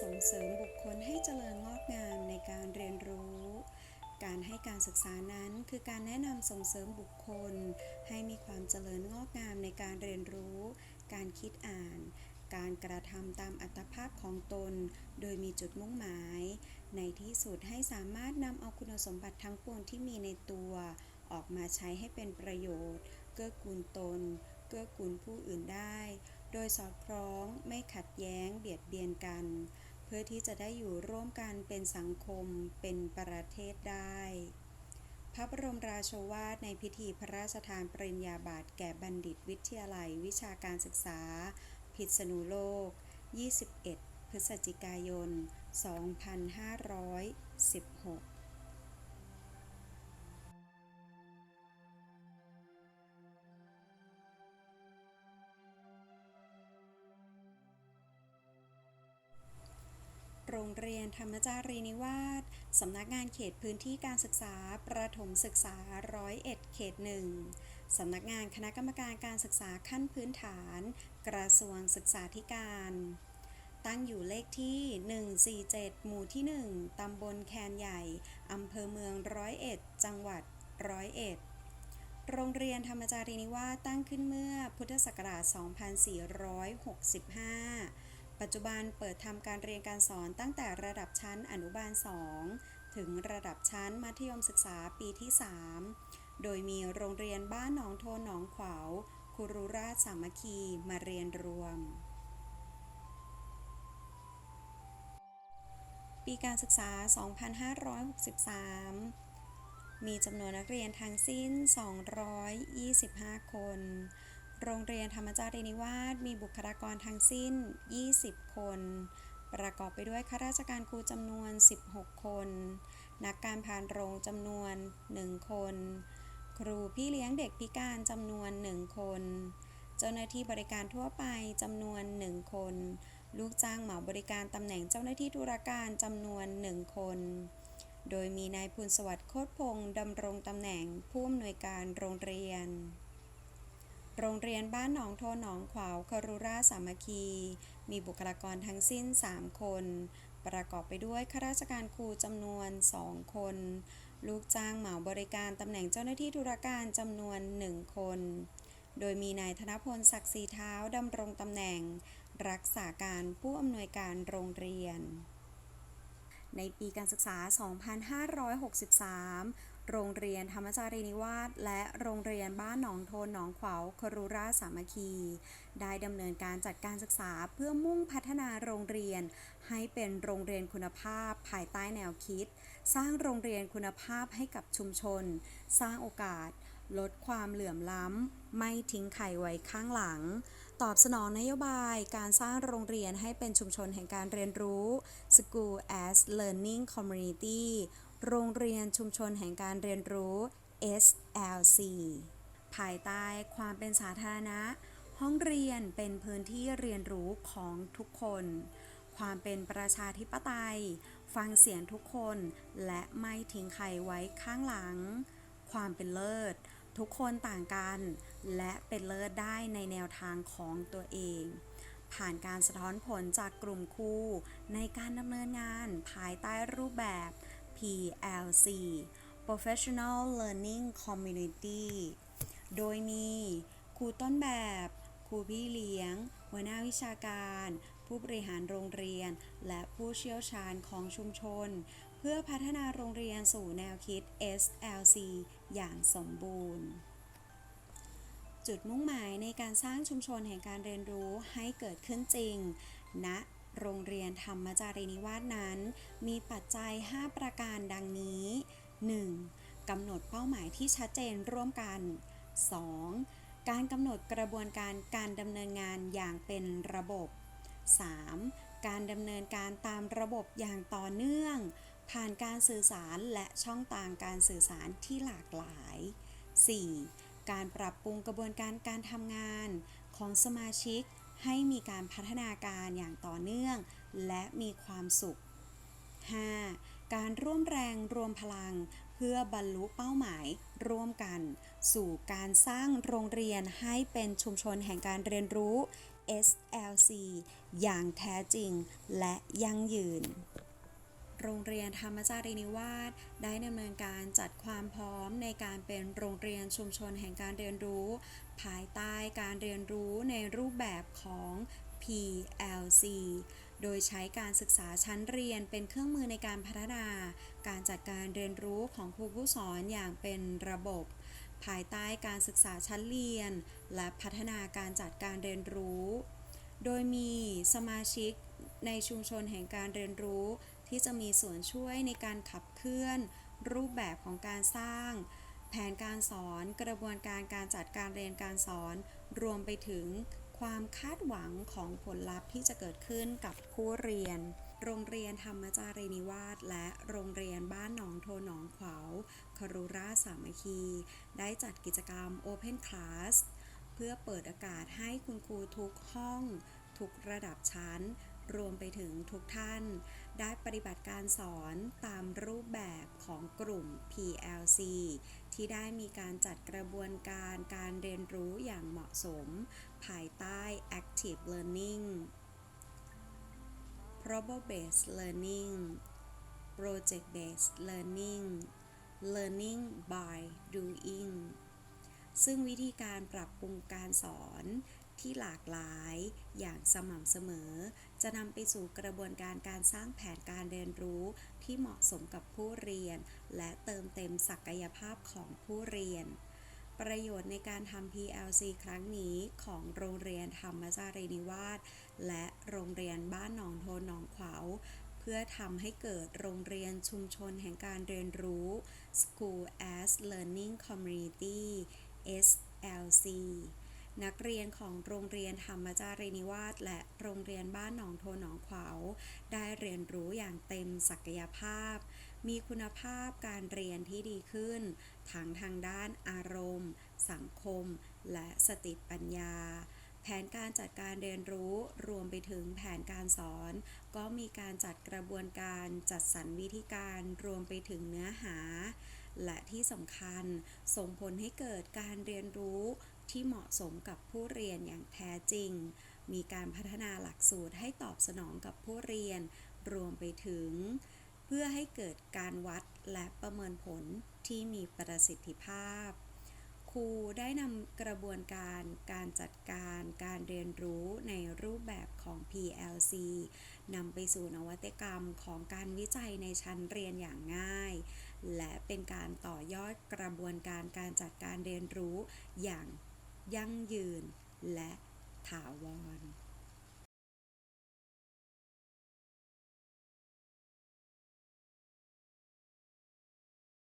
ส่งเสริมบุคคลให้เจริญงอกงามในการเรียนรู้ การให้การศึกษานั้นคือการแนะนำส่งเสริมบุคคล ให้มีความเจริญงอกงามในการเรียนรู้ การคิดอ่าน การกระทำตามอัตภาพของตน โดยมีจุดมุ่งหมาย ในที่สุดให้สามารถนำเอาคุณสมบัติทั้งปวงที่มีในตัว ออกมาใช้ให้เป็นประโยชน์ เกื้อกูลตน เกื้อกูลผู้อื่นได้โดยสอดคล้องไม่ขัดแย้งเบียดเบียนกัน พื่อที่จะได้อยู่ร่วมกันเป็นสังคมเป็นประเทศได้ พระบรมราโชวาทในพิธีพระราชทานปริญญาบัตรแก่บัณฑิตวิทยาลัย วิชาการศึกษา พิษณุโลก 21 พฤศจิกายน 2516 โรงเรียนธรรมจารีนิวาสสำนักงานเขตพื้นที่การศึกษา ประถมศึกษาร้อยเอ็ดเขตหนึ่งสำนักงานคณะกรรมการการศึกษาขั้นพื้นฐาน กระทรวงศึกษาธิการ ตั้งอยู่เลขที่ 147 หมู่ที่ 1 ตำบลแคนใหญ่ อำเภอเมืองร้อยเอ็ด จังหวัดร้อยเอ็ดโรงเรียนธรรมจารีนิวาสตั้งขึ้นเมื่อพุทธศักราช 2465 ปัจจุบันเปิดทำการเรียนการสอนตั้งแต่ระดับชั้นอนุบาล 2 ถึงระดับชั้นมัธยมศึกษาปีที่ 3 โดยมีโรงเรียนบ้านหนองโทนหนองขวาวคุรูราชสามัคคีมาเรียนรวม ปีการศึกษา 2563 มีจำนวนนักเรียนทั้งสิ้น 225 คน โรงเรียนธรรมจารีนิวาสมีบุคลากรทั้งสิ้น 20 คน ประกอบไปด้วยข้าราชการครูจำนวน 16 คน นักการพานโรงจำนวน 1 คน ครูพี่เลี้ยงเด็กพิการจำนวน 1 คน เจ้าหน้าที่บริการทั่วไปจำนวน 1 คน ลูกจ้างเหมาบริการตำแหน่งเจ้าหน้าที่ธุรการจำนวน 1 คนโดยมีนายภูลสวัสดิ์โคตพงศ์ดำรงตำแหน่งผู้อำนวยการโรงเรียน โรงเรียนบ้านหนองโทหนองขวาวครุราสามัคคี มีบุคลากรทั้งสิ้น 3 คน ประกอบไปด้วยข้าราชการครูจำนวน 2 คน ลูกจ้างเหมาบริการตำแหน่งเจ้าหน้าที่ธุรการจำนวน 1 คน โดยมีนายธนพลศักดิ์ศรีเท้าดำรงตำแหน่ง รักษาการผู้อำนวยการโรงเรียนในปีการศึกษา 2563 โรงเรียนธรรมจารีนิวาสและโรงเรียนบ้านหนองโทนหนองขวาวครูราสามัคคี ได้ดำเนินการจัดการศึกษาเพื่อมุ่งพัฒนาโรงเรียน ให้เป็นโรงเรียนคุณภาพ ภายใต้แนวคิด สร้างโรงเรียนคุณภาพให้กับชุมชน สร้างโอกาส ลดความเหลื่อมล้ำ ไม่ทิ้งใครไว้ข้างหลัง ตอบสนองนโยบายการสร้างโรงเรียนให้เป็นชุมชนแห่งการเรียนรู้ School as Learning Community โรงเรียนชุมชนแห่งการเรียนรู้ SLC ภายใต้ความเป็นสาธารณะ ห้องเรียนเป็นพื้นที่เรียนรู้ของทุกคน ความเป็นประชาธิปไตย ฟังเสียงทุกคนและไม่ทิ้งใครไว้ข้างหลัง ความเป็นเลิศ ทุกคนต่างกัน และเป็นเลิศได้ในแนวทางของตัวเอง ผ่านการสะท้อนผลจากกลุ่มครูในการดำเนินงานภายใต้รูปแบบ PLC Professional Learning Community โดยมีครูต้นแบบ ครูพี่เลี้ยง หัวหน้าวิชาการ ผู้บริหารโรงเรียน และผู้เชี่ยวชาญของชุมชน เพื่อพัฒนาโรงเรียนสู่แนวคิด SLC อย่างสมบูรณ์ จุดมุ่งหมายในการสร้างชุมชนแห่งการเรียนรู้ให้เกิดขึ้นจริงณ โรงเรียนธรรมจารีนิวาสนั้น มีปัจจัย 5 ประการดังนี้ 1. กำหนดเป้าหมายที่ชัดเจนร่วมกัน 2. การกำหนดกระบวนการการดำเนินงานอย่างเป็นระบบ 3. การดำเนินการตามระบบอย่างต่อเนื่อง ผ่านการสื่อสารและช่องทางการสื่อสารที่หลากหลาย 4. การปรับปรุงกระบวนการการทำงานของสมาชิก ให้มีการพัฒนาการอย่างต่อเนื่อง และมีความสุข 5. การร่วมแรงรวมพลัง เพื่อบรรลุเป้าหมายร่วมกัน สู่การสร้างโรงเรียนให้เป็นชุมชนแห่งการเรียนรู้ SLC อย่างแท้จริงและยั่งยืน โรงเรียนธรรมจารีนิวาสได้ดำเนินการจัดความพร้อมในการเป็นโรงเรียนชุมชนแห่งการเรียนรู้ ภายใต้การเรียนรู้ ในรูปแบบของ PLC โดยใช้การศึกษาชั้นเรียนเป็นเครื่องมือในการพัฒนา การจัดการเรียนรู้ของครูผู้สอนอย่างเป็นระบบ ภายใต้การศึกษาชั้นเรียน และพัฒนาการจัดการเรียนรู้ โดยมีสมาชิกในชุมชนแห่งการเรียนรู้ ที่จะมีส่วนช่วยในการขับเคลื่อน รูปแบบของการสร้าง แผนการสอนกระบวนการการจัดการเรียนการสอน รวมไปถึงความคาดหวังของผลลัพธ์ที่จะเกิดขึ้นกับผู้เรียน โรงเรียนธรรมจารีนิวาสและโรงเรียนบ้านหนองโทหนองขวาวคารุราสามัคคี ได้จัดกิจกรรม Open Class เพื่อเปิดโอกาสให้คุณครูทุกห้อง ทุกระดับชั้น รวมไปถึงทุกท่าน ได้ปฏิบัติการสอนตามรูปแบบของกลุ่ม PLC ที่ได้มีการจัดกระบวนการการเรียนรู้อย่างเหมาะสม ภายใต้ Active Learning Problem Based Learning Project Based Learning Learning by Doing ซึ่งวิธีการปรับปรุงการสอน ที่หลากหลายอย่างสม่ำเสมอ จะนำไปสู่กระบวนการการสร้างแผนการเรียนรู้ที่เหมาะสมกับผู้เรียน และเติมเต็มศักยภาพของผู้เรียน ประโยชน์ในการทำ PLC ครั้งนี้ของโรงเรียนธรรมจารีนิวาสและโรงเรียนบ้านหนองโทนหนองขวาวเพื่อทำให้เกิดโรงเรียนชุมชนแห่งการเรียนรู้ School as Learning Community SLC นักเรียนของโรงเรียนธรรมจารีนิวาสและโรงเรียนบ้านหนองโทหนองขวาวได้เรียนรู้อย่างเต็มศักยภาพ มีคุณภาพการเรียนที่ดีขึ้น ทั้งทางด้านอารมณ์ สังคม และสติปัญญา แผนการจัดการเรียนรู้รวมไปถึงแผนการสอน ก็มีการจัดกระบวนการจัดสรรวิธีการรวมไปถึงเนื้อหาและที่สำคัญส่งผลให้เกิดการเรียนรู้ ที่เหมาะสมกับผู้เรียนอย่างแท้จริง มีการพัฒนาหลักสูตรให้ตอบสนองกับผู้เรียน รวมไปถึง เพื่อให้เกิดการวัดและประเมินผลที่มีประสิทธิภาพ ครูได้นำกระบวนการการจัดการการเรียนรู้ในรูปแบบของ PLC นำไปสู่นวัตกรรมของการวิจัยในชั้นเรียนอย่างง่าย และเป็นการต่อยอดกระบวนการการจัดการเรียนรู้อย่าง ยั่งยืนและถาวร